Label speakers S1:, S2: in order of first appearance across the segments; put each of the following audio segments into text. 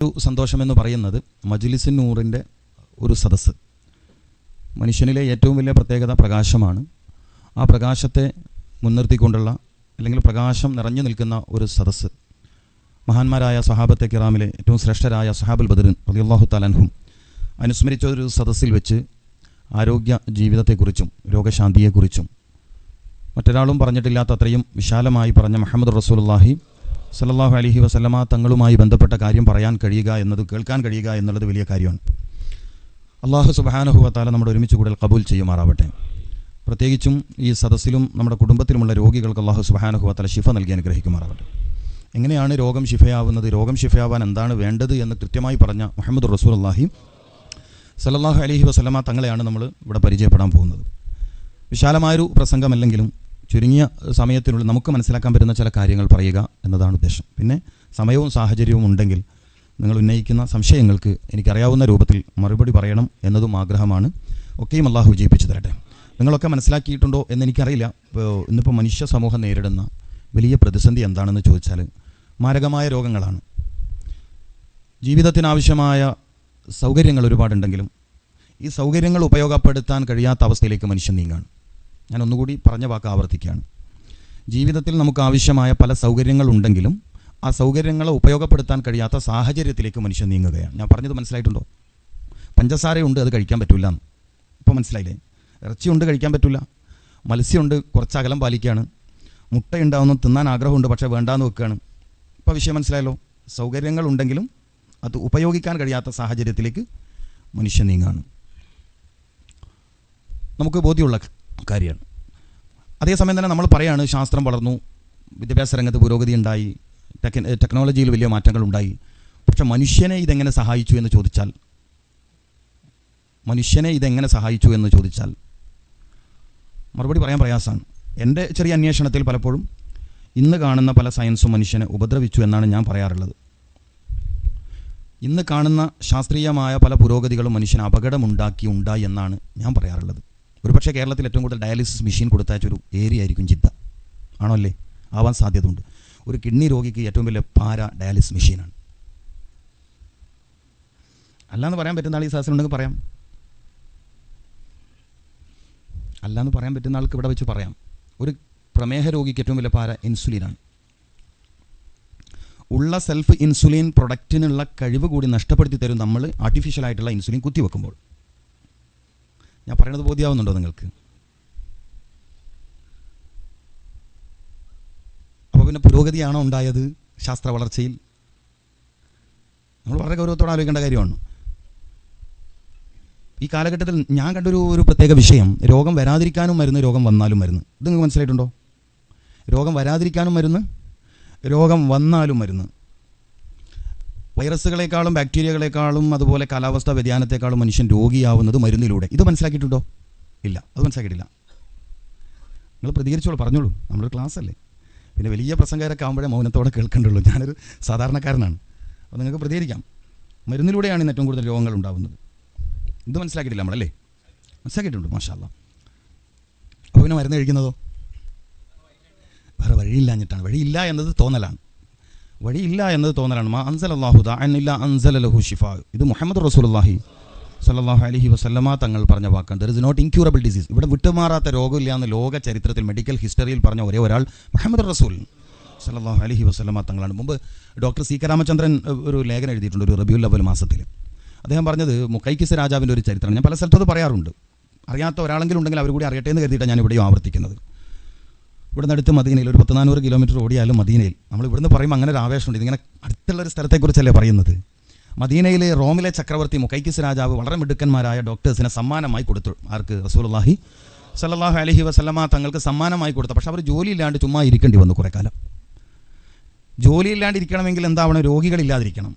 S1: ഒരു സന്തോഷമെന്ന് പറയുന്നത് മജുലിസിൻ നൂറിന്റെ ഒരു സദസ്സ്. മനുഷ്യനിലെ ഏറ്റവും വലിയ പ്രത്യേകത പ്രകാശമാണ്. ആ പ്രകാശത്തെ മുൻനിർത്തിക്കൊണ്ടുള്ള അല്ലെങ്കിൽ പ്രകാശം നിറഞ്ഞു നിൽക്കുന്ന ഒരു സദസ്സ്. മഹാന്മാരായ സഹാബത്തെ കിറാമിലെ ഏറ്റവും ശ്രേഷ്ഠരായ സഹാബുൽ ബദറിൻ റളിയല്ലാഹു തലൻഹും അനുസ്മരിച്ച ഒരു സദസ്സിൽ വെച്ച് ആരോഗ്യ ജീവിതത്തെക്കുറിച്ചും രോഗശാന്തിയെക്കുറിച്ചും മറ്റൊരാളും പറഞ്ഞിട്ടില്ലാത്ത അത്രയും വിശാലമായി പറഞ്ഞ മുഹമ്മദ് റസൂലുള്ളാഹി സല്ലല്ലാഹു അലഹി വസ്ലമ തങ്ങളുമായി ബന്ധപ്പെട്ട കാര്യം പറയാൻ കഴിയുക എന്നത് കേൾക്കാൻ കഴിയുക എന്നുള്ളത് വലിയ കാര്യമാണ്. അള്ളാഹു സുബ്ഹാനഹു വതാല നമ്മുടെ ഒരുമിച്ച് കൂടുതൽ കബൂൽ ചെയ്യുമാറാവട്ടെ. പ്രത്യേകിച്ചും ഈ സദസ്സിലും നമ്മുടെ കുടുംബത്തിലുമുള്ള രോഗികൾക്ക് അള്ളാഹു സുബ്ഹാനഹു വതാല ശിഫ നൽകി അനുഗ്രഹിക്കുമാറാവട്ടെ. എങ്ങനെയാണ് രോഗം ശിഫയാവുന്നത്? രോഗം ശിഫയാവാൻ എന്താണ് വേണ്ടത് എന്ന് കൃത്യമായി പറഞ്ഞ മുഹമ്മദ് റസൂൽ അള്ളാഹി സല്ലല്ലാഹു അലഹി വസ്ലമ തങ്ങളെയാണ് നമ്മൾ ഇവിടെ പരിചയപ്പെടാൻ പോകുന്നത്. വിശാലമായൊരു പ്രസംഗമല്ലെങ്കിലും ചുരുങ്ങിയ സമയത്തിനുള്ളിൽ നമുക്ക് മനസ്സിലാക്കാൻ പറ്റുന്ന ചില കാര്യങ്ങൾ പറയുക എന്നതാണ് ഉദ്ദേശം. പിന്നെ സമയവും സാഹചര്യവും ഉണ്ടെങ്കിൽ നിങ്ങൾ ഉന്നയിക്കുന്ന സംശയങ്ങൾക്ക് എനിക്കറിയാവുന്ന രൂപത്തിൽ മറുപടി പറയണം എന്നതും ആഗ്രഹമാണ്. ഒക്കെയും അള്ളാഹു വിജയിപ്പിച്ചു തരട്ടെ. നിങ്ങളൊക്കെ മനസ്സിലാക്കിയിട്ടുണ്ടോ എന്ന് എനിക്കറിയില്ല. ഇന്നിപ്പോൾ മനുഷ്യ സമൂഹം നേരിടുന്ന വലിയ പ്രതിസന്ധി എന്താണെന്ന് ചോദിച്ചാൽ മാരകമായ രോഗങ്ങളാണ്. ജീവിതത്തിനാവശ്യമായ സൗകര്യങ്ങൾ ഒരുപാടുണ്ടെങ്കിലും ഈ സൗകര്യങ്ങൾ ഉപയോഗപ്പെടുത്താൻ കഴിയാത്ത അവസ്ഥയിലേക്ക് മനുഷ്യൻ നീങ്ങാണ്. ഞാൻ ഒന്നുകൂടി പറഞ്ഞ വാക്ക് ആവർത്തിക്കുകയാണ്. ജീവിതത്തിൽ നമുക്ക് ആവശ്യമായ പല സൗകര്യങ്ങളുണ്ടെങ്കിലും ആ സൗകര്യങ്ങളെ ഉപയോഗപ്പെടുത്താൻ കഴിയാത്ത സാഹചര്യത്തിലേക്ക് മനുഷ്യൻ നീങ്ങുകയാണ്. ഞാൻ പറഞ്ഞത് മനസ്സിലായിട്ടുണ്ടോ? പഞ്ചസാരയുണ്ട് അത് കഴിക്കാൻ പറ്റില്ല എന്ന് ഇപ്പോൾ മനസ്സിലായില്ലേ? ഇറച്ചിയുണ്ട് കഴിക്കാൻ പറ്റില്ല മത്സ്യമുണ്ട് കുറച്ച് അകലം പാലിക്കുകയാണ്. മുട്ടയുണ്ടാവുന്നു തിന്നാൻ ആഗ്രഹമുണ്ട് പക്ഷേ വേണ്ടാന്ന് വെക്കുകയാണ്. ഇപ്പോൾ വിഷയം മനസ്സിലായല്ലോ? സൗകര്യങ്ങളുണ്ടെങ്കിലും അത് ഉപയോഗിക്കാൻ കഴിയാത്ത സാഹചര്യത്തിലേക്ക് മനുഷ്യൻ നീങ്ങാണ് നമുക്ക് ബോധ്യമുള്ള കാര്യമാണ്. അതേസമയം തന്നെ നമ്മൾ പറയാണ് ശാസ്ത്രം വളർന്നു വിദ്യാഭ്യാസ രംഗത്ത് പുരോഗതി ഉണ്ടായി ടെക് ടെക്നോളജിയിൽ വലിയ മാറ്റങ്ങൾ ഉണ്ടായി. പക്ഷെ മനുഷ്യനെ ഇതെങ്ങനെ സഹായിച്ചു എന്ന് ചോദിച്ചാൽ മനുഷ്യനെ ഇതെങ്ങനെ സഹായിച്ചു എന്ന് ചോദിച്ചാൽ മറുപടി പറയാൻ പ്രയാസമാണ്. എന്റെ ചെറിയ അന്വേഷണത്തിൽ പലപ്പോഴും ഇന്ന് കാണുന്ന പല സയൻസും മനുഷ്യനെ ഉപദ്രവിച്ചു എന്നാണ് ഞാൻ പറയാറുള്ളത്. ഇന്ന് കാണുന്ന ശാസ്ത്രീയമായ പല പുരോഗതികളും മനുഷ്യന് അപകടമുണ്ടാക്കി ഉണ്ടായി എന്നാണ് ഞാൻ പറയാറുള്ളത്. ഒരുപക്ഷെ കേരളത്തിൽ ഏറ്റവും കൂടുതൽ ഡയാലിസിസ് മെഷീൻ കൊടുത്തയച്ചൊരു ഏരിയ ആയിരിക്കും ജിദ്ദ. ആണോ അല്ലേ? ആവാൻ സാധ്യതയുണ്ട്. ഒരു കിഡ്നി രോഗിക്ക് ഏറ്റവും വലിയ പാര ഡയാലിസിസ് മെഷീനാണ്. അല്ലാന്ന് പറയാൻ പറ്റുന്ന ആൾ ഈ സാഹസിലുണ്ടെങ്കിൽ പറയാം. അല്ലാന്ന് പറയാൻ പറ്റുന്ന ആൾക്ക് ഇവിടെ വെച്ച് പറയാം. ഒരു പ്രമേഹ രോഗിക്ക് ഏറ്റവും വലിയ പാര ഇൻസുലിനാണ്. ഉള്ള സെൽഫ് ഇൻസുലിൻ പ്രൊഡക്റ്റിനുള്ള കഴിവ് കൂടി നഷ്ടപ്പെടുത്തി തരും നമ്മൾ ആർട്ടിഫിഷ്യൽ ആയിട്ടുള്ള ഇൻസുലിൻ കുത്തിവെക്കുമ്പോൾ. ഞാൻ പറയുന്നത് ബോധ്യാവുന്നുണ്ടോ നിങ്ങൾക്ക്? അപ്പോൾ പിന്നെ പുരോഗതിയാണോ ഉണ്ടായത് ശാസ്ത്ര വളർച്ചയിൽ? നമ്മൾ വളരെ ഗൗരവത്തോടെ ആലോചിക്കേണ്ട കാര്യമാണ്. ഈ കാലഘട്ടത്തിൽ ഞാൻ കണ്ടൊരു ഒരു പ്രത്യേക വിഷയം. രോഗം വരാതിരിക്കാനും മരുന്ന് രോഗം വന്നാലും മരുന്ന്. ഇത് നിങ്ങൾക്ക് മനസ്സിലായിട്ടുണ്ടോ? രോഗം വരാതിരിക്കാനും മരുന്ന് രോഗം വന്നാലും മരുന്ന്. വൈറസുകളെക്കാളും ബാക്ടീരിയകളെക്കാളും അതുപോലെ കാലാവസ്ഥാ വ്യതിയാനത്തെക്കാളും മനുഷ്യൻ രോഗിയാവുന്നത് മരുന്നിലൂടെ. ഇത് മനസ്സിലാക്കിയിട്ടുണ്ടോ? ഇല്ല. അത് മനസ്സിലാക്കിയിട്ടില്ല. നിങ്ങൾ പ്രതികരിച്ചോളൂ പറഞ്ഞോളൂ. നമ്മുടെ ക്ലാസ് അല്ലേ പിന്നെ വലിയ പ്രസംഗകാരൊക്കെ ആകുമ്പോഴേ മൗനത്തോടെ കേൾക്കേണ്ടുള്ളൂ. ഞാനൊരു സാധാരണക്കാരനാണ്. അപ്പോൾ നിങ്ങൾക്ക് പ്രതികരിക്കാം. മരുന്നിലൂടെയാണ് ഇന്ന് ഏറ്റവും കൂടുതൽ രോഗങ്ങൾ ഉണ്ടാകുന്നത് ഇത് മനസ്സിലാക്കിയിട്ടില്ല നമ്മളല്ലേ? മനസ്സിലാക്കിയിട്ടുണ്ട് മാഷാല്ല അപ്പോൾ പിന്നെ മരുന്ന് കഴിക്കുന്നതോ? വേറെ വഴിയില്ലാഞ്ഞിട്ടാണ്. വഴിയില്ല എന്നത് തോന്നലാണ്. വഴിയില്ല എന്നത് തോന്നലാണ്. മാ അൻസൽ അള്ളാഹു ദാനില്ല അൻസൽ ലഹു ഷിഫാ ഇത് മുഹമ്മദ് റസൂലുള്ളാഹി സല്ലാഹു അലഹി വസ്ലമ തങ്ങൾ പറഞ്ഞ വാക്കാണ്. There is not incurable disease ഇവിടെ വിട്ടുമാറാത്ത രോഗമില്ല എന്ന് ലോക ചരിത്രത്തിൽ മെഡിക്കൽ ഹിസ്റ്ററിയിൽ പറഞ്ഞ ഒരേ ഒരാൾ മുഹമ്മദ് റസൂൽ സല്ലാഹു അലഹി വസ്ലമ തങ്ങളാണ്. മുമ്പ് ഡോക്ടർ സി കെ രാമചന്ദ്രൻ ഒരു ലേഖനം എഴുതിയിട്ടുണ്ട് ഒരു റബിയുൽ അവൽ മാസത്തിൽ. അദ്ദേഹം പറഞ്ഞത് മുക്കൈക്കിസ് രാജാവിന്റെ ഒരു ചരിത്രമാണ്. ഞാൻ പല സ്ഥലത്തും പറയാറുണ്ട്. അറിയാത്ത ഒരാളെങ്കിലും ഉണ്ടെങ്കിൽ അവർ കൂടി അറിയട്ടെ എന്ന് കരുതിയിട്ടാണ് ഞാൻ ഇവിടെയും ആവർത്തിക്കുന്നത്. ഇവിടുന്ന് അടുത്ത് മദീനയിൽ ഒരു പത്ത് നാനൂറ് കിലോമീറ്റർ ഓടിയാലും മദീനയിൽ. നമ്മൾ ഇവിടുന്ന് പറയുമ്പോൾ അങ്ങനെ ഒരു ആവേശമുണ്ട്. ഇതിങ്ങനെ അടുത്തുള്ള ഒരു സ്ഥലത്തെക്കുറിച്ചല്ലേ പറയുന്നത്? മദീനയിലെ റോമിലെ ചക്രവർത്തി മുക്കൈക്കിസ് രാജാവ് വളരെ മിടുക്കന്മാരായ ഡോക്ടേഴ്സിനെ സമ്മാനമായി കൊടുത്തു. ആർക്ക്? റസൂലുള്ളാഹി സല്ലാഹു അലഹി വസ്ലമ തങ്ങൾക്ക് സമ്മാനമായി കൊടുത്തു. പക്ഷെ അവർ ജോലിയില്ലാണ്ട് ചുമ്മാ ഇരിക്കേണ്ടി വന്നു കുറേ കാലം. ജോലിയില്ലാണ്ടിരിക്കണമെങ്കിൽ എന്താവണം? രോഗികളില്ലാതിരിക്കണം.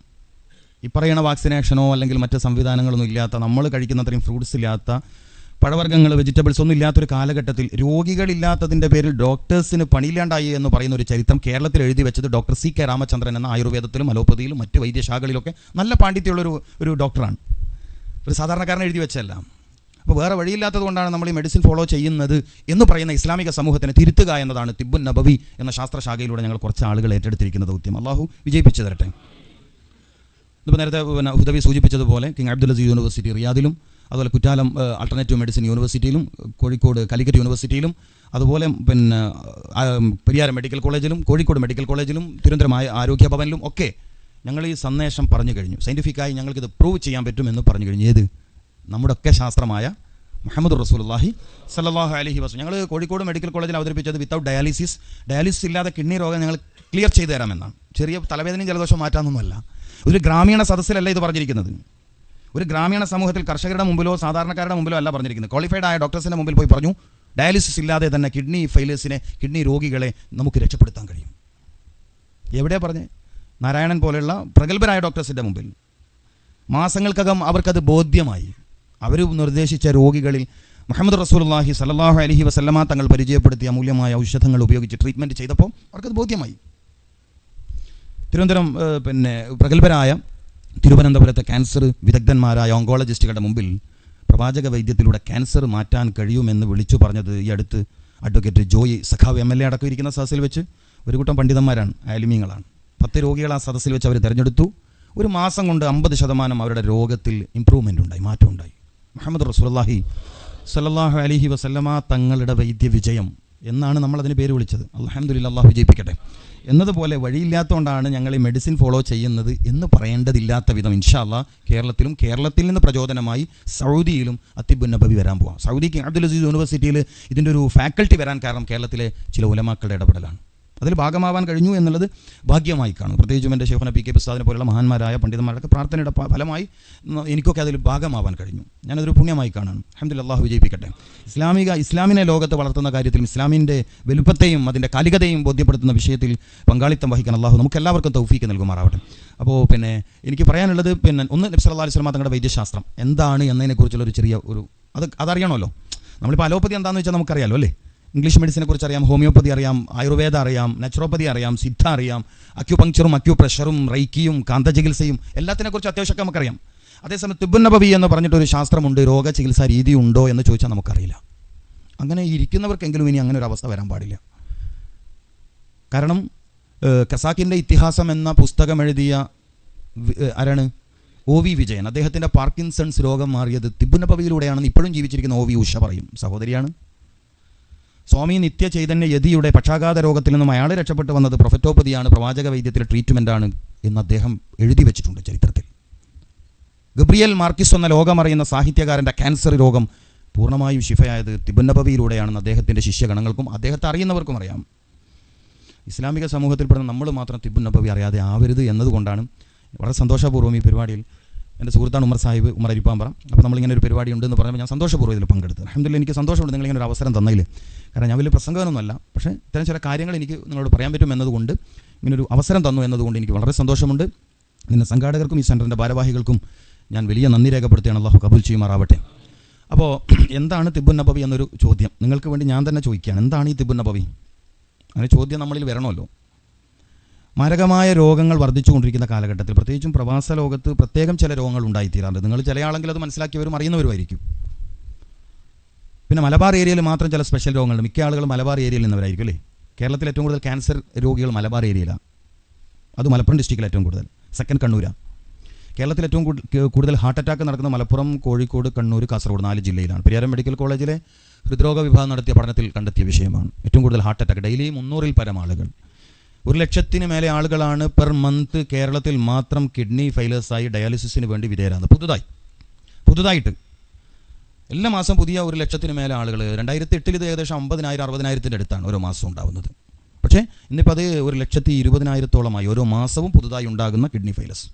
S1: ഈ പറയുന്ന വാക്സിനേഷനോ അല്ലെങ്കിൽ മറ്റ് സംവിധാനങ്ങളൊന്നും ഇല്ലാത്ത നമ്മൾ കഴിക്കുന്ന അത്രയും ഫ്രൂട്ട്സ് ഇല്ലാത്ത പഴവർഗങ്ങൾ വെജിറ്റബിൾസ് ഒന്നും ഇല്ലാത്തൊരു കാലഘട്ടത്തിൽ രോഗികളില്ലാത്തതിന്റെ പേരിൽ ഡോക്ടേഴ്സിന് പണിയില്ലാണ്ടായി എന്ന് പറയുന്ന ഒരു ചരിത്രം കേരളത്തിൽ എഴുതി വെച്ചത് ഡോക്ടർ സി കെ രാമചന്ദ്രൻ എന്ന ആയുർവേദത്തിലും അലോപ്പതിയിലും മറ്റ് വൈദ്യശാഖകളിലൊക്കെ നല്ല പാണ്ഡിത്യമുള്ളൊരു ഒരു ഡോക്ടറാണ്. ഒരു സാധാരണക്കാരൻ എഴുതി വെച്ചല്ല അപ്പോൾ വേറെ വഴിയില്ലാത്തത് കൊണ്ടാണ് നമ്മൾ ഈ മെഡിസിൻ ഫോളോ ചെയ്യുന്നത് എന്ന് പറയുന്ന ഇസ്ലാമിക സമൂഹത്തിന് തിരുത്തുക എന്നതാണ് തിബുൻ നബവി എന്ന ശാസ്ത്രശാഖയിലൂടെ ഞങ്ങൾ കുറച്ച് ആളുകൾ ഏറ്റെടുത്തിരിക്കുന്ന ദൗത്യം അള്ളാഹു വിജയിപ്പിച്ചു തരട്ടെ. ഇപ്പോൾ നേരത്തെ പിന്നെ ഹുദവി സൂചിപ്പിച്ചതുപോലെ കിങ് അബ്ദുൽ അസീസ് യൂണിവേഴ്സിറ്റി റിയാദിലും അതുപോലെ കുറ്റാലം ആൾട്ടർനേറ്റീവ് മെഡിസിൻ യൂണിവേഴ്സിറ്റിയിലും കോഴിക്കോട് കാലിക്കറ്റ് യൂണിവേഴ്സിറ്റിയിലും അതുപോലെ പിന്നെ പെരിയാരം മെഡിക്കൽ കോളേജിലും കോഴിക്കോട് മെഡിക്കൽ കോളേജിലും തിരുവനന്തപുരം ആരോഗ്യ ഭവനിലും ഒക്കെ ഞങ്ങൾ ഈ സന്ദേശം പറഞ്ഞു കഴിഞ്ഞു. സയന്റിഫിക്കായി ഞങ്ങൾക്കിത് പ്രൂവ് ചെയ്യാൻ പറ്റുമെന്ന് പറഞ്ഞു കഴിഞ്ഞു. ഏത്? നമ്മുടെ ഒക്കെ ശാസ്ത്രമായ മുഹമ്മദ് റസൂലുള്ളാഹി സല്ലാഹു അലഹി വസല്ലം. ഞങ്ങൾ കോഴിക്കോട് മെഡിക്കൽ കോളേജിൽ അവതരിപ്പിച്ചത് വിത്തൗട്ട് ഡയാലിസിസ് ഡയാലിസിസ് ഇല്ലാതെ കിഡ്നി രോഗം ഞങ്ങൾ ക്ലിയർ ചെയ്തു തരാമെന്നാണ്. ചെറിയ തലവേദനയും ജലദോഷം മാറ്റാമെന്നൊന്നുമല്ല ഒരു ഗ്രാമീണ സദസ്സിലല്ല ഇത് പറഞ്ഞിരിക്കുന്നത്. ഒരു ഗ്രാമീണ സമൂഹത്തിൽ കർഷകരുടെ മുമ്പിലോ സാധാരണക്കാരുടെ മുമ്പിലോ അല്ല പറഞ്ഞിരിക്കുന്നത്. ക്വാളിഫൈഡ് ആയ ഡോക്ടേഴ്സിന്റെ മുമ്പിൽ പോയി പറഞ്ഞു. ഡയാലിസിസ് ഇല്ലാതെ തന്നെ കിഡ്നി ഫെയിലേഴ്സിനെ കിഡ്നി രോഗികളെ നമുക്ക് രക്ഷപ്പെടുത്താൻ കഴിയും. എവിടെ പറഞ്ഞേ? നാരായണൻ പോലെയുള്ള പ്രഗത്ഭരായ ഡോക്ടേഴ്സിന്റെ മുമ്പിൽ. മാസങ്ങൾക്കകം അവർക്കത് ബോധ്യമായി. അവർ നിർദ്ദേശിച്ച രോഗികളിൽ മുഹമ്മദ് റസൂലുള്ളാഹി സല്ലാഹു അലഹി വസല്ലമ തങ്ങൾ പരിചയപ്പെടുത്തിയ അമൂല്യമായ ഔഷധങ്ങൾ ഉപയോഗിച്ച് ട്രീറ്റ്മെന്റ് ചെയ്തപ്പോൾ അവർക്കത് ബോധ്യമായി. തിരുവനന്തപുരം പിന്നെ പ്രഗത്ഭരായ തിരുവനന്തപുരത്തെ ക്യാൻസർ വിദഗ്ധന്മാരായ ഓങ്കോളജിസ്റ്റുകളുടെ മുമ്പിൽ പ്രവാചക വൈദ്യത്തിലൂടെ ക്യാൻസർ മാറ്റാൻ കഴിയുമെന്ന് വിളിച്ചു പറഞ്ഞത് ഈ അടുത്ത് അഡ്വക്കേറ്റ് ജോയി സഖാവ് എം എൽ എ അടക്കം ഇരിക്കുന്ന സദസ്സിൽ വെച്ച്. ഒരു കൂട്ടം പണ്ഡിതന്മാരാണ് ആലിമീങ്ങളാണ് പത്ത് രോഗികൾ ആ സദസ്സിൽ വെച്ച് അവർ തിരഞ്ഞെടുത്തു. ഒരു മാസം കൊണ്ട് അമ്പത് ശതമാനം അവരുടെ രോഗത്തിൽ ഇമ്പ്രൂവ്മെന്റ് ഉണ്ടായി മാറ്റം ഉണ്ടായി. മുഹമ്മദ് റസൂലുള്ളാഹി സല്ലാഹു അലഹി വസല്ലമ തങ്ങളുടെ വൈദ്യ വിജയം എന്നാണ് നമ്മളതിന് പേര് വിളിച്ചത്. അള്ളാഹു വിജയിപ്പിക്കട്ടെ. എന്നതുപോലെ വഴിയില്ലാത്തതുകൊണ്ടാണ് ഞങ്ങൾ ഈ മെഡിസിൻ ഫോളോ ചെയ്യുന്നത് എന്ന് പറയേണ്ടതില്ലാത്ത വിധം ഇൻഷാല്ല കേരളത്തിലും കേരളത്തിൽ നിന്ന് പ്രചോദനമായി സൗദിയിലും അത്യുന്നഭവി വരാൻ പോവാം. സൗദിക്ക് അബ്ദുൽ അസീസ് യൂണിവേഴ്സിറ്റിയിൽ ഇതിന്റെ ഒരു ഫാക്കൽറ്റി വരാൻ കാരണം കേരളത്തിലെ ചില ഉലമാക്കളുടെ ഇടപെടലാണ്. അതിൽ ഭാഗമാവാൻ കഴിഞ്ഞു എന്നുള്ളത് ഭാഗ്യമായി കാണും പ്രത്യേകിച്ചും എന്റെ ഷെഫന പി കെ പ്രസാദിനെ പോലുള്ള മഹാന്മാരായ പണ്ഡിതന്മാരൊക്കെ പ്രാർത്ഥനയുടെ ഫലമായി എനിക്കൊക്കെ അതിൽ ഭാഗമാവാൻ കഴിഞ്ഞു. ഞാനതൊരു പുണ്യമായി കാണാൻ അഹമ്മദ് അള്ളാഹു വിജയിപ്പിക്കട്ടെ. ഇസ്ലാമിക ഇസ്ലാമിനെ ലോകത്ത് വളർത്തുന്ന കാര്യത്തിൽ ഇസ്ലാമിന്റെ വലുപ്പത്തെയും അതിന്റെ കാലികതയും ബോധ്യപ്പെടുത്തുന്ന വിഷയത്തിൽ പങ്കാളിത്തം വഹിക്കാൻ അള്ളാഹു നമുക്ക് എല്ലാവർക്കും തൗഫീക്ക് നൽകുമാറാവട്ടെ. അപ്പോൾ പിന്നെ എനിക്ക് പറയാനുള്ളത് പിന്നെ ഒന്ന് നബ്സ് അല്ലാ അലൈഹി സ്വലമ തങ്ങളുടെ വൈദ്യശാസ്ത്രം. എന്താണ് എന്നതിനെക്കുറിച്ചുള്ള ഒരു ചെറിയ ഒരു അത് അതറിയണമല്ലോ. നമ്മളിപ്പോൾ അലോപ്പതി എന്താണെന്ന് വെച്ചാൽ നമുക്കറിയാമല്ലോ അല്ലേ? ഇംഗ്ലീഷ് മെഡിസിനെ കുറിച്ച് അറിയാം ഹോമിയോപ്പതി അറിയാം ആയുർവേദ അറിയാം നാച്ചുറോപ്പതി അറിയാം സിദ്ധ അറിയാം അക്യുപങ്ക്ചറും അക്യുപ്രഷറും റൈക്കിയും കാന്തചികിത്സയും എല്ലാത്തിനെക്കുറിച്ച് അത്യാവശ്യമൊക്കെ നമുക്കറിയാം. അതേസമയം തിബുന്നബവി എന്ന് പറഞ്ഞിട്ടൊരു ശാസ്ത്രമുണ്ട് രോഗ ചികിത്സാ രീതി ഉണ്ടോ എന്ന് ചോദിച്ചാൽ നമുക്കറിയില്ല. അങ്ങനെ ഇരിക്കുന്നവർക്കെങ്കിലും ഇനി അങ്ങനെ ഒരു അവസ്ഥ വരാൻ പാടില്ല. കാരണം കസാക്കിന്റെ ഇതിഹാസം എന്ന പുസ്തകം എഴുതിയ ആരാണ്? O V Vijayan. അദ്ദേഹത്തിന്റെ പാർക്കിൻസൺസ് രോഗം മാറിയത് തിബുന്നബവിയിലൂടെയാണെന്ന് ഇപ്പോഴും ജീവിച്ചിരിക്കുന്ന ഒ വി ഉഷ പറയും. സഹോദരിയാണ്. സ്വാമി നിത്യ ചൈതന്യ യതിയുടെ പക്ഷാഘാത രോഗത്തിൽ നിന്നും അയാൾ രക്ഷപ്പെട്ടു വന്നത് പ്രൊഫറ്റോപ്പതിയാണ്. പ്രവാചക വൈദ്യത്തിലെ ട്രീറ്റ്മെന്റാണ് എന്ന് അദ്ദേഹം എഴുതി വെച്ചിട്ടുണ്ട് ചരിത്രത്തിൽ. ഗബ്രിയൽ മാർക്കിസ് എന്ന ലോകമറിയുന്ന സാഹിത്യകാരന്റെ ക്യാൻസർ രോഗം പൂർണമായും ശിഫയായത് തിബുന്നബവിയിലൂടെയാണെന്ന് അദ്ദേഹത്തിന്റെ ശിഷ്യഗണങ്ങൾക്കും അദ്ദേഹത്തെ അറിയുന്നവർക്കും അറിയാം. ഇസ്ലാമിക സമൂഹത്തിൽപ്പെടുന്ന നമ്മൾ മാത്രം തിബുന്നബവി അറിയാതെ ആവരുത് എന്നതുകൊണ്ടാണ് വളരെ സന്തോഷപൂർവം ഈ പരിപാടിയിൽ എന്റെ സുഹൃത്താണ് ഉമർ സാഹിബ് ഉമർ അരിപ്പാമ്പറ അപ്പോൾ നമ്മളിങ്ങനെ ഒരു പരിപാടി ഉണ്ടെന്ന് പറയുമ്പോൾ ഞാൻ സന്തോഷപൂർവം ഇതിൽ പങ്കെടുത്തു. അഹമ്മദില്ല എനിക്ക് സന്തോഷമുണ്ട് നിങ്ങൾ ഇങ്ങനെ ഒരു അവസരം തന്നതിൽ. കാരണം ഞാൻ വലിയ പ്രസംഗമൊന്നുമല്ല പക്ഷേ ഇത്തരം ചില കാര്യങ്ങൾ എനിക്ക് നിങ്ങളോട് പറയാൻ പറ്റും എന്നതുകൊണ്ട് ഇങ്ങനൊരു അവസരം തന്നു എന്നതുകൊണ്ട് എനിക്ക് വളരെ സന്തോഷമുണ്ട്. പിന്നെ സംഘാടകർക്കും ഈ സെന്ററിന്റെ ഭാരവാഹികൾക്കും ഞാൻ വലിയ നന്ദി രേഖപ്പെടുത്തുകയാണ്. അള്ളാഹു കബൂൽ ചെയ്യുമാറാവട്ടെ. അപ്പോൾ എന്താണ് തിബുൻ നബവി എന്നൊരു ചോദ്യം. നിങ്ങൾക്ക് വേണ്ടി ഞാൻ തന്നെ ചോദിക്കുകയാണ്. എന്താണ് ഈ തിബുൻ നബവി? അങ്ങനെ ചോദ്യം നമ്മളിൽ വരണമല്ലോ. മാരകമായ രോഗങ്ങൾ വർദ്ധിച്ചുകൊണ്ടിരിക്കുന്ന കാലഘട്ടത്തിൽ പ്രത്യേകിച്ചും പ്രവാസ ലോകത്ത് പ്രത്യേകം ചില രോഗങ്ങൾ ഉണ്ടായിത്തീരാറുണ്ട്. നിങ്ങൾ ചില ആളെങ്കിൽ അത് മനസ്സിലാക്കിയവരും അറിയുന്നവരുമായിരിക്കും. പിന്നെ മലബാർ ഏരിയയിൽ മാത്രം ചില സ്പെഷ്യൽ രോഗങ്ങളുണ്ട്. മിക്ക ആളുകളും മലബാർ ഏരിയയിൽ നിന്നവരായിരിക്കും അല്ലേ? കേരളത്തിൽ ഏറ്റവും കൂടുതൽ ക്യാൻസർ രോഗികൾ മലബാർ ഏരിയയിലാണ് അത് മലപ്പുറം ഡിസ്ട്രിക്റ്റിൽ ഏറ്റവും കൂടുതൽ. സെക്കൻഡ് കണ്ണൂരാണ് കേരളത്തിൽ ഏറ്റവും കൂടുതൽ ഹാർട്ട് അറ്റാക്ക് നടക്കുന്ന മലപ്പുറം കോഴിക്കോട് കണ്ണൂർ കാസർഗോഡ് നാല് ജില്ലയിലാണ്. പെരിയാരം മെഡിക്കൽ കോളേജിലെ ഹൃദ്രോഗ വിഭാഗം നടത്തിയ പഠനത്തിൽ കണ്ടെത്തിയ വിഷയമാണ്. ഏറ്റവും കൂടുതൽ ഹാർട്ട് അറ്റാക്ക് ഡെയിലി മുന്നൂറിൽ പരം ആളുകൾ. ഒരു ലക്ഷത്തിന് മേലെ ആളുകളാണ് പെർ മന്ത് കേരളത്തിൽ മാത്രം കിഡ്നി ഫെയിലേഴ്സായി ഡയാലിസിസിന് വേണ്ടി വിധേയരാകുന്നത്. പുതുതായി. പുതുതായിട്ട്. എല്ലാ മാസം പുതിയ ഒരു ലക്ഷത്തിന് മേലെ ആളുകൾ രണ്ടായിരത്തി എട്ടിൽ ഇത് ഏകദേശം അമ്പതിനായിരം അറുപതിനായിരത്തിന്റെ അടുത്താണ് ഓരോ മാസം ഉണ്ടാകുന്നത് പക്ഷേ ഇന്നിപ്പോൾ അത് ഒരു ലക്ഷത്തി ഇരുപതിനായിരത്തോളമായി ഓരോ മാസവും പുതുതായി ഉണ്ടാകുന്ന കിഡ്നി ഫെയിലേഴ്സ്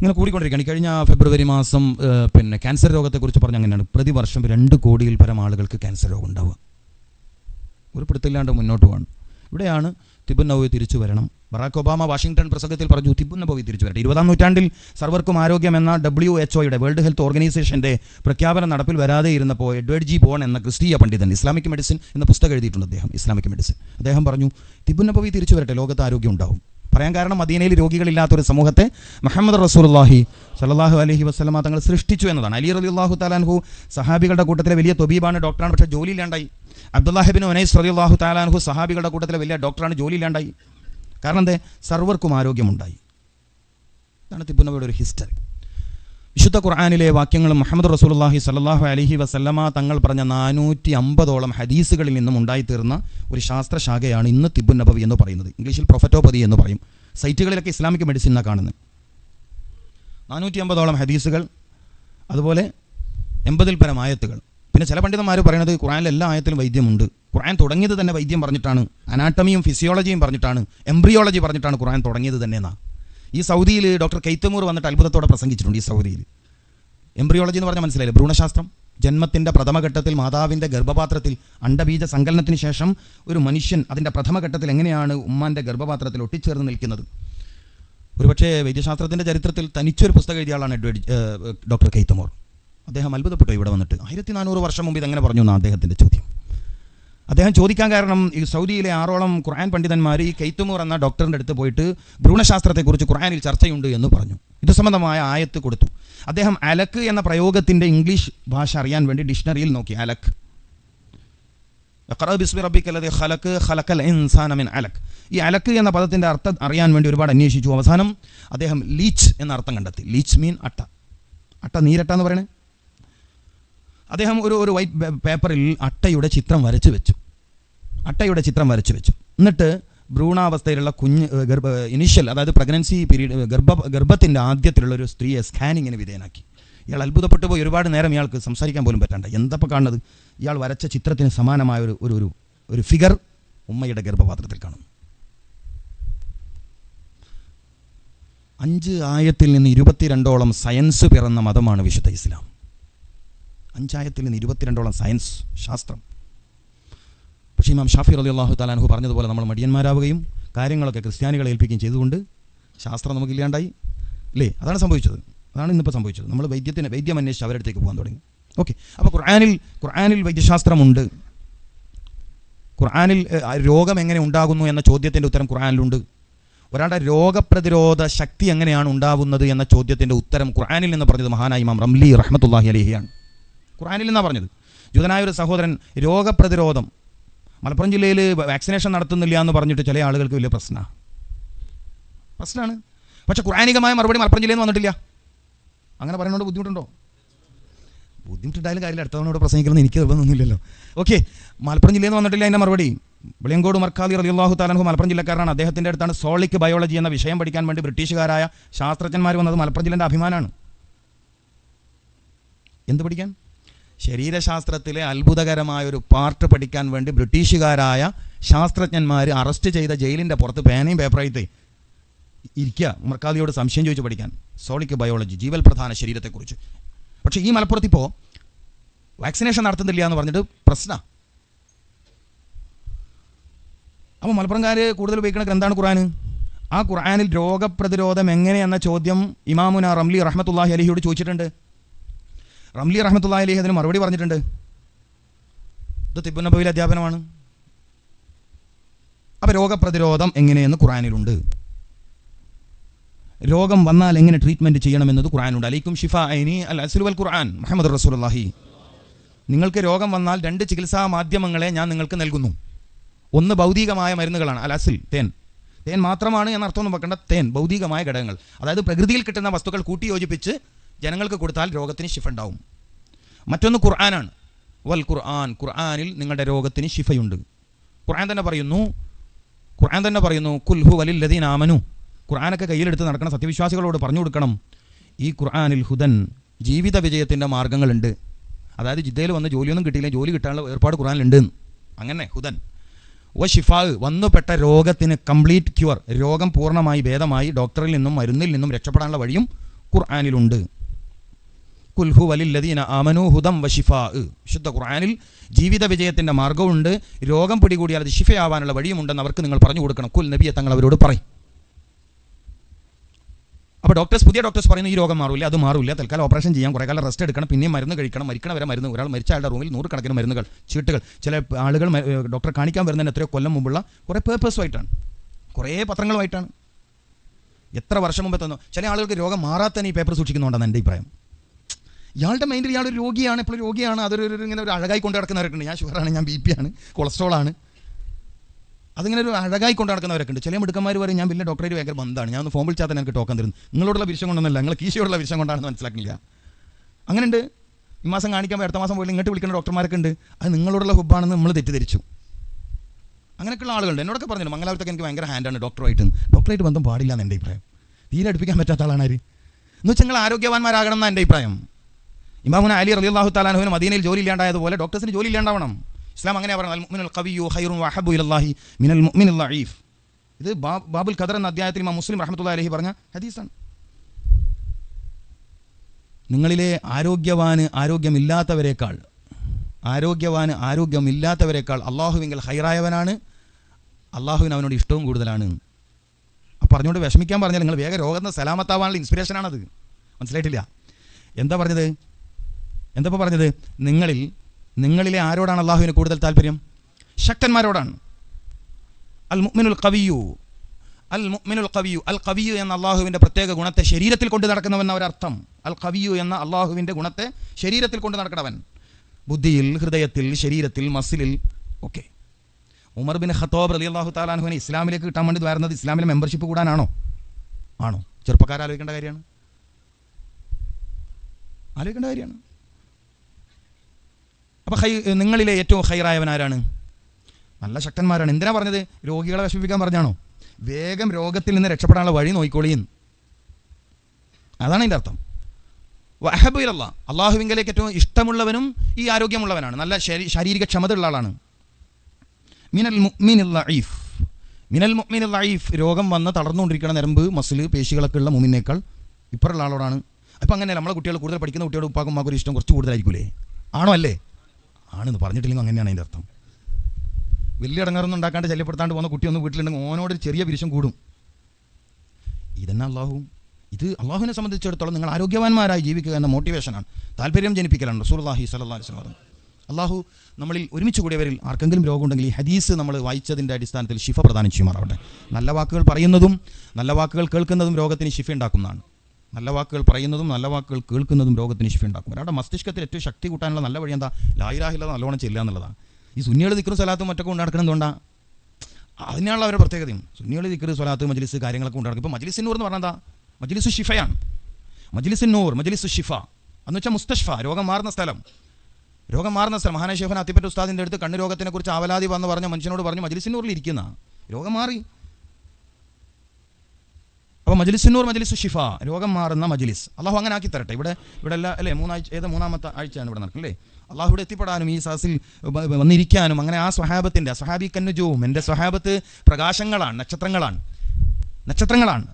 S1: ഇങ്ങനെ കൂടിക്കൊണ്ടിരിക്കുകയാണ്. കഴിഞ്ഞ ഫെബ്രുവരി മാസം പിന്നെ ക്യാൻസർ രോഗത്തെക്കുറിച്ച് പറഞ്ഞ അങ്ങനെയാണ്. പ്രതിവർഷം രണ്ട് കോടിയിൽ പരം ആളുകൾക്ക് ക്യാൻസർ രോഗം ഉണ്ടാവുക. ഒരു പിടുത്തില്ലാണ്ട് മുന്നോട്ട് പോകണം ഇവിടെയാണ് തിബുൻ നബവി തിരിച്ചു വരണം. ബറാക്ക് ഒബാമ വാഷിംഗ്ടൺ പ്രസംഗത്തിൽ പറഞ്ഞു തിബുൻ നബവി തിരിച്ചു വരട്ടെ ഇരുപതാം നൂറ്റാണ്ടിൽ സർവർക്കും ആരോഗ്യം എന്ന ഡബ്ല്യു എച്ച് ഒയുടെ വേൾഡ് ഹെൽത്ത് ഓർഗനൈസേഷന്റെ പ്രഖ്യാപനം നടപ്പിൽ വരാതെ ഇരുന്നപ്പോൾ എഡ്വേർഡ് ജി. ബോൺ എന്ന ക്രിസ്തീയ പണ്ഡിതൻ ഇസ്ലാമിക് മെഡിസിൻ എന്ന പുസ്തകം എഴുതിയിട്ടുണ്ട് അദ്ദേഹം ഇസ്ലാമിക് മെഡിസിൻ. അദ്ദേഹം പറഞ്ഞു തിബുൻ നബവി തിരിച്ചു വരട്ടെ ലോകത്ത് ആരോഗ്യം ഉണ്ടാവും. പറയാൻ കാരണം മദീനയിൽ രോഗികളില്ലാത്തൊരു സമൂഹത്തെ മുഹമ്മദ് റസൂലുള്ളാഹി സല്ലാഹു അലഹി വസ്ലമ തങ്ങൾ സൃഷ്ടിച്ചു എന്നതാണ്. അലി റളിയല്ലാഹു താലാൻഹു സഹാബികളുടെ കൂട്ടത്തിലെ വലിയ തൊബീബാണ് ഡോക്ടറാണ്. പക്ഷേ ജോലിയില്ലാണ്ടായി. അബ്ദുല്ലാഹിബിൻ ഒനൈസ് റളിയല്ലാഹു താലാൻഹു സഹാബികളുടെ കൂട്ടത്തിലെ വലിയ ഡോക്ടറാണ്. ജോലി ഇല്ലാണ്ടായി കാരണം എന്തേ? സർവർക്കും ആരോഗ്യമുണ്ടായി. ഇതാണ് തിപ്പുനവയുടെ ഒരു ഹിസ്റ്ററി. വിശുദ്ധ ഖുർആാനിലെ വാക്യങ്ങൾ മുഹമ്മദ് റസൂലുള്ളാഹി സ്വല്ലല്ലാഹു അലഹി വസല്ലമ തങ്ങൾ പറഞ്ഞ നാനൂറ്റി അമ്പതോളം ഹദീസുകളിൽ നിന്നും ഉണ്ടായിത്തീർന്ന ഒരു ശാസ്ത്രശാഖയാണ് ഇന്ന് തിബുൻ നബവി എന്ന് പറയുന്നത്. ഇംഗ്ലീഷിൽ പ്രൊഫറ്റോപതി എന്ന് പറയും. സൈറ്റുകളിലൊക്കെ ഇസ്ലാമിക് മെഡിസിൻ എന്നാണ് കാണുന്നത് നാനൂറ്റി അമ്പതോളം ഹദീസുകൾ അതുപോലെ എൺപതിൽ പരം ആയത്തുകൾ. പിന്നെ ചില പണ്ഡിതന്മാർ പറയുന്നത് ഖുറാനിൽ എല്ലാ ആയത്തിലും വൈദ്യമുണ്ട്. ഖുറാൻ തുടങ്ങിയത് തന്നെ വൈദ്യം പറഞ്ഞിട്ടാണ്. അനാട്ടമിയും ഫിസിയോളജിയും പറഞ്ഞിട്ടാണ്. എംബ്രിയോളജി പറഞ്ഞിട്ടാണ് ഖുറാൻ തുടങ്ങിയത് തന്നെ എന്നാ ഈ സൗദിയിൽ ഡോക്ടർ കൈത്തമൂർ വന്നിട്ട് അത്ഭുതത്തോടെ പ്രസംഗിച്ചിട്ടുണ്ട് ഈ സൗദിയിൽ. എംബ്രിയോളജി എന്ന് പറഞ്ഞാൽ മനസ്സിലായില്ലേ? ഭ്രൂണശാസ്ത്രം. ജന്മത്തിന്റെ പ്രഥമഘട്ടത്തിൽ മാതാവിന്റെ ഗർഭപാത്രത്തിൽ അണ്ടബീജ സങ്കലനത്തിന് ശേഷം ഒരു മനുഷ്യൻ അതിന്റെ പ്രഥമഘട്ടത്തിൽ എങ്ങനെയാണ് ഉമ്മാന്റെ ഗർഭപാത്രത്തിൽ ഒട്ടിച്ചേർന്ന് നിൽക്കുന്നത്? ഒരുപക്ഷേ വൈദ്യശാസ്ത്രത്തിന്റെ ചരിത്രത്തിൽ തനിച്ചൊരു പുസ്തകം എഴുതിയ ആളാണ് എഡ്വേഡ് ഡോക്ടർ കൈത്തമോർ. അദ്ദേഹം അത്ഭുതപ്പെട്ടു ഇവിടെ വന്നിട്ട്. ആയിരത്തി നാനൂറ് വർഷം മുമ്പ് ഇതെങ്ങനെ പറഞ്ഞു എന്നാണ് അദ്ദേഹത്തിന്റെ ചോദ്യം. അദ്ദേഹം ചോദിക്കാൻ കാരണം ഈ സൗദിയിലെ ആറോളം ഖുർആൻ പണ്ഡിതന്മാർ ഈ കെയ്ത്തുമൂർ എന്ന ഡോക്ടറിന്റെ അടുത്ത് പോയിട്ട് ഭ്രൂണശാസ്ത്രത്തെക്കുറിച്ച് ഖുർആനിൽ ചർച്ചയുണ്ട് എന്ന് പറഞ്ഞു. ഇത് സംബന്ധമായ ആയത്ത് കൊടുത്തു. അദ്ദേഹം അലക്ക് എന്ന പ്രയോഗത്തിന്റെ ഇംഗ്ലീഷ് ഭാഷ അറിയാൻ വേണ്ടി ഡിക്ഷണറിയിൽ നോക്കി അലക്ക് ഈ അലക്ക് എന്ന പദത്തിന്റെ അർത്ഥം അറിയാൻ വേണ്ടി ഒരുപാട് അന്വേഷിച്ചു. അവസാനം അദ്ദേഹം ലീച്ച് എന്ന അർത്ഥം കണ്ടെത്തി. ലീച്ച് മീൻ അട്ട. അട്ട നീരട്ട എന്ന് പറയണേ? അദ്ദേഹം ഒരു ഒരു വൈറ്റ് പേപ്പറിൽ അട്ടയുടെ ചിത്രം വരച്ചു വെച്ചു. അട്ടയുടെ ചിത്രം വരച്ചു വെച്ചു. എന്നിട്ട് ഭ്രൂണാവസ്ഥയിലുള്ള കുഞ്ഞ് ഗർഭ ഇനിഷ്യൽ അതായത് പ്രഗ്നൻസി പീരീഡ് ഗർഭ ഗർഭത്തിന്റെ ആദ്യത്തിലുള്ള ഒരു സ്ത്രീയെ സ്കാനിങ്ങിന് വിധേയനാക്കി. ഇയാൾ അത്ഭുതപ്പെട്ടു പോയി. ഒരുപാട് നേരം ഇയാൾക്ക് സംസാരിക്കാൻ പോലും പറ്റണ്ട. എന്തപ്പോൾ കാണുന്നത്? ഇയാൾ വരച്ച ചിത്രത്തിന് സമാനമായ ഒരു ഒരു ഒരു ഫിഗർ ഉമ്മയുടെ ഗർഭപാത്രത്തിൽ കാണുന്നു. അഞ്ച് ആയത്തിൽ നിന്ന് ഇരുപത്തിരണ്ടോളം സയൻസ് പിറന്ന മതമാണ് വിശുദ്ധ ഇസ്ലാം. അഞ്ചായത്തിൽ നിന്ന് ഇരുപത്തിരണ്ടോളം സയൻസ് ശാസ്ത്രം. പക്ഷേ ഇമാം ഷാഫി അലി അള്ളാഹു താലാൻഹു പറഞ്ഞതുപോലെ നമ്മൾ മടിയന്മാരാവുകയും കാര്യങ്ങളൊക്കെ ക്രിസ്ത്യാനികളെ ഏൽപ്പിക്കുകയും ചെയ്തുകൊണ്ട് ശാസ്ത്രം നമുക്കില്ലാണ്ടായി അല്ലേ അതാണ് സംഭവിച്ചത്. അതാണ് ഇന്നിപ്പോൾ സംഭവിച്ചത്. നമ്മൾ വൈദ്യത്തിന് വൈദ്യം അന്വേഷിച്ച് അവരുടെ അടുത്തേക്ക് പോകാൻ തുടങ്ങി. ഓക്കെ. അപ്പോൾ ഖുർആാനിൽ ഖുർആാനിൽ വൈദ്യശാസ്ത്രമുണ്ട്. ഖുർആാനിൽ രോഗം എങ്ങനെ ഉണ്ടാകുന്നു എന്ന ചോദ്യത്തിന്റെ ഉത്തരം ഖുർആാനിലുണ്ട്. ഒരാളുടെ രോഗപ്രതിരോധ ശക്തി എങ്ങനെയാണ് ഉണ്ടാവുന്നത് എന്ന ചോദ്യത്തിന്റെ ഉത്തരം ഖുർആാനിൽ നിന്ന് പറഞ്ഞത് മഹാനായി ഇമാം റംലി റഹ്മത്തുല്ലാഹി അലിഹിയാണ് ഖുർആാനിൽ നിന്നാണ് പറഞ്ഞത്. ജുതനായ ഒരു സഹോദരൻ രോഗപ്രതിരോധം മലപ്പുറം ജില്ലയിൽ വാക്സിനേഷൻ നടത്തുന്നില്ല എന്ന് പറഞ്ഞിട്ട് ചില ആളുകൾക്ക് വലിയ പ്രശ്നമാണ് പ്രശ്നമാണ്. പക്ഷെ കുറാനികമായ മറുപടി മലപ്പുറം ജില്ലയിൽ നിന്ന് വന്നിട്ടില്ല. അങ്ങനെ പറയുന്നതുകൊണ്ട് ബുദ്ധിമുട്ടുണ്ടോ? ബുദ്ധിമുട്ടുണ്ടായാലും കാര്യമില്ല. അടുത്തവണോട് പ്രസംഗിക്കണമെന്ന് എനിക്ക് നിർബന്ധമൊന്നുമില്ലല്ലോ ഓക്കെ മലപ്പുറം ജില്ലയിൽ നിന്ന് വന്നിട്ടില്ല അതിന്റെ മറുപടി. വെളിയങ്കോട് മർക്കാലി റലിയാഹു താലൻഹു മലപ്പുറം ജില്ലക്കാരാണ് അദ്ദേഹത്തിന്റെ അടുത്താണ് സോളിക് ബയോളജി എന്ന വിഷയം പഠിക്കാൻ വേണ്ടി ബ്രിട്ടീഷുകാരായ ശാസ്ത്രജ്ഞന്മാർ വന്നത് മലപ്പുറം ജില്ലേന്റെ അഭിമാനമാണ്. എന്ത് പഠിക്കാൻ? ശരീരശാസ്ത്രത്തിലെ അത്ഭുതകരമായ ഒരു പാർട്ട് പഠിക്കാൻ വേണ്ടി ബ്രിട്ടീഷുകാരായ ശാസ്ത്രജ്ഞന്മാർ അറസ്റ്റ് ചെയ്ത ജയിലിന്റെ പുറത്ത് പേനയും പേപ്പറായിട്ട് ഇരിക്കുക മർക്കാദിയോട് സംശയം ചോദിച്ച് പഠിക്കാൻ. സോളിക് ബയോളജി ജീവൽ പ്രധാന ശരീരത്തെക്കുറിച്ച്. പക്ഷേ ഈ മലപ്പുറത്തിപ്പോൾ വാക്സിനേഷൻ നടത്തുന്നില്ല എന്ന് പറഞ്ഞിട്ട് പ്രശ്ന. അപ്പോൾ മലപ്പുറംകാർ കൂടുതൽ ഉപയോഗിക്കുന്ന ഗ്രന്ഥാണ് ഖുർആൻ ആ ഖുർആനിൽ രോഗപ്രതിരോധം എങ്ങനെയെന്ന ചോദ്യം ഇമാമുന റംലി റഹ്മത്തുല്ലാഹി അലിഹിയോട് ചോദിച്ചിട്ടുണ്ട്. റംലി റഹ്മത്തുള്ള അലി അതിന് മറുപടി പറഞ്ഞിട്ടുണ്ട്. ഇത് തിബുനബയിൽ അധ്യാപനമാണ്. അപ്പോൾ രോഗപ്രതിരോധം എങ്ങനെയെന്ന് ഖുറാനിലുണ്ട് രോഗം വന്നാൽ എങ്ങനെ ട്രീറ്റ്മെന്റ് ചെയ്യണമെന്നത് ഖുറാനുണ്ട് അലൈക്കും ഷിഫ ഐനി അൽ അസുൽ വൽ ഖുർആൻ മുഹമ്മദ് റസൂലുള്ളാഹി. നിങ്ങൾക്ക് രോഗം വന്നാൽ രണ്ട് ചികിത്സാ മാധ്യമങ്ങളെ ഞാൻ നിങ്ങൾക്ക് നൽകുന്നു. ഒന്ന് ഭൗതികമായ മരുന്നുകളാണ്. അൽ അസിൽ തേൻ. തേൻ മാത്രമാണ് എന്ന അർത്ഥമൊന്നും വെക്കേണ്ട. തേൻ ഭൗതികമായ ഘടകങ്ങൾ. അതായത് പ്രകൃതിയിൽ കിട്ടുന്ന വസ്തുക്കൾ കൂട്ടിയോജിപ്പിച്ച് ജനങ്ങൾക്ക് കൊടുത്താൽ രോഗത്തിന് ശിഫ ഉണ്ടാവും മറ്റൊന്ന് ഖുർആനാണ്. വൽ ഖുർആൻ. ഖുർആനിൽ നിങ്ങളുടെ രോഗത്തിന് ശിഫയുണ്ട്. ഖുർആൻ തന്നെ പറയുന്നു. ഖുർആൻ തന്നെ പറയുന്നു കുൽഹു വലിൽ ലദീൻ ആമനു. ഖുർആനൊക്കെ കയ്യിലെടുത്ത് നടക്കുന്ന സത്യവിശ്വാസികളോട് പറഞ്ഞു കൊടുക്കണം. ഈ ഖുർആനിൽ ഹുദൻ ജീവിത വിജയത്തിന്റെ മാർഗങ്ങളുണ്ട് അതായത് ജിദ്ദയിൽ വന്ന് ജോലിയൊന്നും കിട്ടിയില്ല ജോലി കിട്ടാനുള്ള ഏർപ്പാട് ഖുർആനിലുണ്ട്. അങ്ങനെ ഹുദൻ. ഓ ഷിഫാ വന്നുപെട്ട രോഗത്തിന് കംപ്ലീറ്റ് ക്യൂർ രോഗം പൂർണമായി ഭേദമായി ഡോക്ടറിൽ നിന്നും മരുന്നിൽ നിന്നും രക്ഷപ്പെടാനുള്ള വഴിയും ഖുർആനിലുണ്ട്. ഹുദം വിശുദ്ധ ഖുർആാനിൽ ജീവിത വിജയത്തിന്റെ മാർഗമുണ്ട് രോഗം പിടികൂടിയാൽ അത് ശിഫയാവാനുള്ള വഴിയുമുണ്ടെന്ന് അവർക്ക് നിങ്ങൾ പറഞ്ഞു കൊടുക്കണം. കുൽ നബിയെ തങ്ങൾ അവരോട് പറയും. അപ്പോൾ ഡോക്ടേഴ്സ് പുതിയ ഡോക്ടേഴ്സ് പറയുന്നു ഈ രോഗം മാറില്ല അത് മാറില്ല തൽക്കാലം ഓപ്പറേഷൻ ചെയ്യാം കുറേ കാലം റെസ്റ്റ് എടുക്കണം. പിന്നെയും മരുന്ന് കഴിക്കണം. മരിക്കണ വരെ മരുന്ന് ഒരാൾ മരിച്ച ആളുടെ റൂമിൽ നൂറുകണക്കിന് മരുന്നുകൾ ചീട്ടുകൾ. ചില ആളുകൾ ഡോക്ടറെ കാണിക്കാൻ വരുന്നതിന് എത്രയോ കൊല്ലം മുമ്പുള്ള കുറേ പേപ്പേഴ്സുമായിട്ടാണ് കുറേ പത്രങ്ങളുമായിട്ടാണ് എത്ര വർഷം മുമ്പ് തന്നോ. ചില ആളുകൾക്ക് രോഗം മാറാത്തന്നെ ഈ പേപ്പർ സൂക്ഷിക്കുന്നുണ്ടെന്ന് എന്റെ അഭിപ്രായം. ഇയാളുടെ മൈൻഡിൽ ഇയാളൊരു രോഗിയാണ് ഇപ്പോൾ രോഗിയാണ്. അതൊരു ഇങ്ങനെ ഒരു അഴകായി കൊണ്ട് നടക്കുന്നവരൊക്കെ ഞാൻ ഷുഗറാണ് ഞാൻ ബി പി ആണ് കൊളസ്ട്രോൾ ആണ്. അതിങ്ങനെ ഒരു അഴകായി കൊണ്ട് നടക്കുന്നവരൊക്കെ ഉണ്ട് ചില മിടുക്കന്മാർ പറയും ഞാൻ വലിയ ഡോക്ടറേറ്റ് ഭയങ്കര ബന്ധമാണ്. ഞാൻ ഒന്ന് ഫോം വിളിച്ചാൽ എനിക്ക് ടോക്കൻ തരുന്നു. നിങ്ങളോടുള്ള വിഷയം കൊണ്ടൊന്നല്ല നിങ്ങൾ കീശയോടുള്ള വിഷയം കൊണ്ടാണെന്ന് മനസ്സിലാക്കില്ല അങ്ങനെയുണ്ട്. ഈ മാസം കാണിക്കാൻ അടുത്ത മാസം പോലും ഇങ്ങോട്ട് വിളിക്കുന്ന ഡോക്ടർമാരൊക്കെ ഉണ്ട്. അത് നിങ്ങളോടുള്ള ഹുബാണെന്ന് നമ്മൾ തെറ്റിദ്ധരിച്ചു. അങ്ങനെയൊക്കെയുള്ള ആളുകളുണ്ട്. എന്നോടൊക്കെ പറഞ്ഞു മംഗലാപുരത്തൊക്കെ എനിക്ക് ഭയങ്കര ഹാൻഡാണ് ഡോക്ടറായിട്ട് ഡോക്ടറായിട്ട് ബന്ധം പാടില്ല എന്ന് എന്റെ അഭിപ്രായം. തീരെ അടുപ്പിക്കാൻ പറ്റാത്ത ആളാണ് ആര്? എന്ന് വെച്ചാൽ നിങ്ങൾ ആരോഗ്യവാന്മാരാകണം എന്നാണ് എന്റെ അഭിപ്രായം. ഇമാമുന അലി അലി അള്ളാഹു താലാഹുവിന് മദീനയിൽ ജോലി ഇല്ലാണ്ടായതുപോലെ ഡോക്ടേഴ്സിന് ജോലി ഇല്ലാണ്ടാവണം ഇസ്ലാം അങ്ങനെ പറയുന്നത് ഖവിയ്യു ഖൈറുൻ വഹബു ഇലല്ലാഹി മിനൽ മുഅ്മിനിൽ ലഈഫ് ഇത് ബാബുൽ ഖദർ എന്ന അധ്യായത്തിൽ ഇമാം മുസ്ലിം റഹ്മത്തുള്ളാഹി അലഹി പറഞ്ഞ ഹദീസാണ്. നിങ്ങളിലെ ആരോഗ്യവാന് ആരോഗ്യമില്ലാത്തവരെക്കാൾ ആരോഗ്യവാന് ആരോഗ്യമില്ലാത്തവരെക്കാൾ അള്ളാഹുവിങ്കിൽ ഹൈറായവനാണ് അള്ളാഹുവിന് അവനോട് ഇഷ്ടവും കൂടുതലാണ്. പറഞ്ഞുകൊണ്ട് വിഷമിക്കാൻ പറഞ്ഞാൽ നിങ്ങൾ വേഗം രോഗത്തിന് സലാമത്താവാനുള്ള ഇൻസ്പിറേഷനാണത് മനസ്സിലായിട്ടില്ല? എന്താ പറഞ്ഞത്? എന്താ ഇപ്പൊ പറഞ്ഞത്? നിങ്ങളിൽ നിങ്ങളിലെ ആരോടാണ് അള്ളാഹുവിന് കൂടുതൽ താല്പര്യം? ശക്തന്മാരോടാണ്. അൽ മുഅ്മിനുൽ കവിയു അൽ മുഅ്മിനുൽ കവിയു അൽ കവിയു എന്ന അള്ളാഹുവിന്റെ പ്രത്യേക ഗുണത്തെ ശരീരത്തിൽ കൊണ്ട് നടക്കുന്നവൻ ഒരർത്ഥം അൽ കവിയു എന്ന അള്ളാഹുവിന്റെ ഗുണത്തെ ശരീരത്തിൽ കൊണ്ട് നടക്കണവൻ ബുദ്ധിയിൽ ഹൃദയത്തിൽ ശരീരത്തിൽ മസിലിൽ ഒക്കെ ഉമർ ബിൻ ഖത്തോബ് അലി അള്ളാഹു താലാഹുവിനെ ഇസ്ലാമിലേക്ക് കിട്ടാൻ വേണ്ടി വരുന്നത് ഇസ്ലാമിലെ മെമ്പർഷിപ്പ് കൂടാനാണോ? ആണോ? ചെറുപ്പക്കാർ ആലോചിക്കേണ്ട കാര്യമാണ്. ആലോചിക്കേണ്ട കാര്യമാണ്. അപ്പോൾ ഹൈ നിങ്ങളിലെ ഏറ്റവും ഹൈറായവൻ ആരാണ് നല്ല ശക്തന്മാരാണ്. എന്തിനാ പറഞ്ഞത്? രോഗികളെ വിഷമിപ്പിക്കാൻ പറഞ്ഞാണോ? വേഗം രോഗത്തിൽ നിന്ന് രക്ഷപ്പെടാനുള്ള വഴി നോക്കിക്കോളിയും അതാണ് അതിന്റെ അർത്ഥം. വഹബുലല്ല അള്ളാഹുവിങ്കലേക്ക് ഏറ്റവും ഇഷ്ടമുള്ളവനും ഈ ആരോഗ്യമുള്ളവനാണ്. നല്ല ശാരീരിക ക്ഷമത ഉള്ള ആളാണ്. മിനൽ മുഅ്മിനിൽ ലഈഫ്. മിനൽ മുഅ്മിനിൽ ലഈഫ് രോഗം വന്ന് തളർന്നുകൊണ്ടിരിക്കുന്ന നരമ്പ് മസിൽ പേശികളൊക്കെ ഉള്ള മുമിനേക്കാൾ ഇപ്പറുള്ള ആളോടാണ്. അപ്പം അങ്ങനെ നമ്മളെ കുട്ടികൾ കൂടുതൽ പഠിക്കുന്ന കുട്ടികളുടെ ഉപ്പാക്കും ഒരു ഇഷ്ടം കുറച്ച് കൂടുതലായിരിക്കൂലേ? ആണോ അല്ലേ? ആണെന്ന് പറഞ്ഞിട്ടില്ലെങ്കിൽ അങ്ങനെയാണ് അതിന്റെ അർത്ഥം. വലിയ ഇടങ്ങാറൊന്നും ഉണ്ടാക്കാണ്ട് ശല്യപ്പെടുത്താണ്ട് പോകുന്ന കുട്ടി ഒന്ന് വീട്ടിലുണ്ടെങ്കിൽ ഓനോട് ചെറിയ വിരിശം കൂടും. ഇതെന്നെ അള്ളാഹു? ഇത് അള്ളാഹുവിനെ സംബന്ധിച്ചിടത്തോളം നിങ്ങൾ ആരോഗ്യവാന്മാരായി ജീവിക്കുക എന്ന മോട്ടിവേഷനാണ് താല്പര്യം ജനിപ്പിക്കലാണ് സ്വല്ലല്ലാഹി അലൈഹി വസല്ലം അള്ളാഹു നമ്മളിൽ ഒരുമിച്ച് കൂടിയവരിൽ ആർക്കെങ്കിലും രോഗമുണ്ടെങ്കിൽ ഈ ഹദീസ് നമ്മൾ വായിച്ചതിന്റെ അടിസ്ഥാനത്തിൽ ശിഫ പ്രദാനം ചെയ്യുമാറാവട്ടെ. നല്ല വാക്കുകൾ പറയുന്നതും നല്ല വാക്കുകൾ കേൾക്കുന്നതും രോഗത്തിന് ശിഫ ഉണ്ടാക്കുന്നതാണ്. നല്ല വാക്കുകൾ പറയുന്നതും നല്ല വാക്കുകൾ കേൾക്കുന്നതും രോഗത്തിന് ശിഫ ഉണ്ടാക്കും. ഒരാളുടെ മസ്തിഷ്കത്തിൽ ഏറ്റവും ശക്തി കൂട്ടാനുള്ള നല്ല വഴി എന്താ? ലായിരാഹില്ല നല്ലോണം ചെല്ലുക എന്നുള്ളതാണ്. ഈ സുന്നികൾ ദിക്കറും സ്വലാത്തും മറ്റൊക്കെ കൊണ്ട് നടക്കണം എന്തുകൊണ്ടാണ് അതിനാണല്ലോ അവരുടെ പ്രത്യേകതയും. സുന്നികൾ ദിക്കറ് സ്വലാത്ത് മജ്ലിസ് കാര്യങ്ങളൊക്കെ ഉണ്ടാക്കും ഇപ്പോൾ മജ്ലിസ് നൂർ എന്ന് പറഞ്ഞാൽ എന്താ? മജ്ലിസ് ഷിഫയാണ് മജ്ലിസ് നൂർ മജ്ലിസ് ഷിഫ എന്ന് വെച്ചാൽ മുസ്തഷ്ഫ രോഗം മാറുന്ന സ്ഥലം. രോഗം മാറുന്ന സ്ഥലം. മഹാന അത്തിപ്പറ്റ ഉസ്താദിന്റെ അടുത്ത് കണ്ണ് രോഗത്തിനെ കുറിച്ച് ആവലാതി വന്ന് പറഞ്ഞ മനുഷ്യനോട് പറഞ്ഞു മജ്ലിസിനൂറിൽ ഇരിക്കുന്ന. രോഗം മാറി. അപ്പോൾ മജലിസിനൂർ മജലിസ് ഷിഫ രോഗം മാറുന്ന മജലിസ്. അള്ളാഹു അങ്ങനെ ആക്കി തരട്ടെ. ഇവിടെ ഇവിടെ എല്ലാ അല്ലേ മൂന്നാഴ്ച ഏത് മൂന്നാമത്തെ ആഴ്ചയാണ് ഇവിടെ നടക്കുന്നത് അല്ലേ? അള്ളാഹു ഇവിടെ എത്തിപ്പെടാനും ഈ സാസിൽ വന്നിരിക്കാനും അങ്ങനെ ആ സ്വഹാബത്തിന്റെ സ്വഹാബി കന്നുജവും എന്റെ സ്വഹാബത്ത് പ്രകാശങ്ങളാണ് നക്ഷത്രങ്ങളാണ്. നക്ഷത്രങ്ങളാണ്.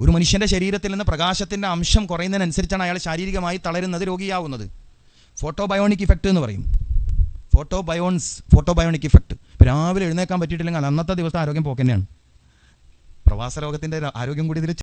S1: ഒരു മനുഷ്യന്റെ ശരീരത്തിൽ നിന്ന് പ്രകാശത്തിന്റെ അംശം കുറയുന്നതിനനുസരിച്ചാണ് അയാൾ ശാരീരികമായി തളരുന്നത് രോഗിയാവുന്നത്. ഫോട്ടോ ബയോണിക് ഇഫക്റ്റ് എന്ന് പറയും. Photo bions photo bionic effect രാവിലെ എഴുന്നേക്കാൻ പറ്റിയിട്ടില്ലെങ്കിൽ അന്നത്തെ ദിവസം ആരോഗ്യം പോക്ക് തന്നെയാണ് പ്രവാസ ലോകത്തിന്റെ ആരോഗ്യം കൂടി ഇതിൽ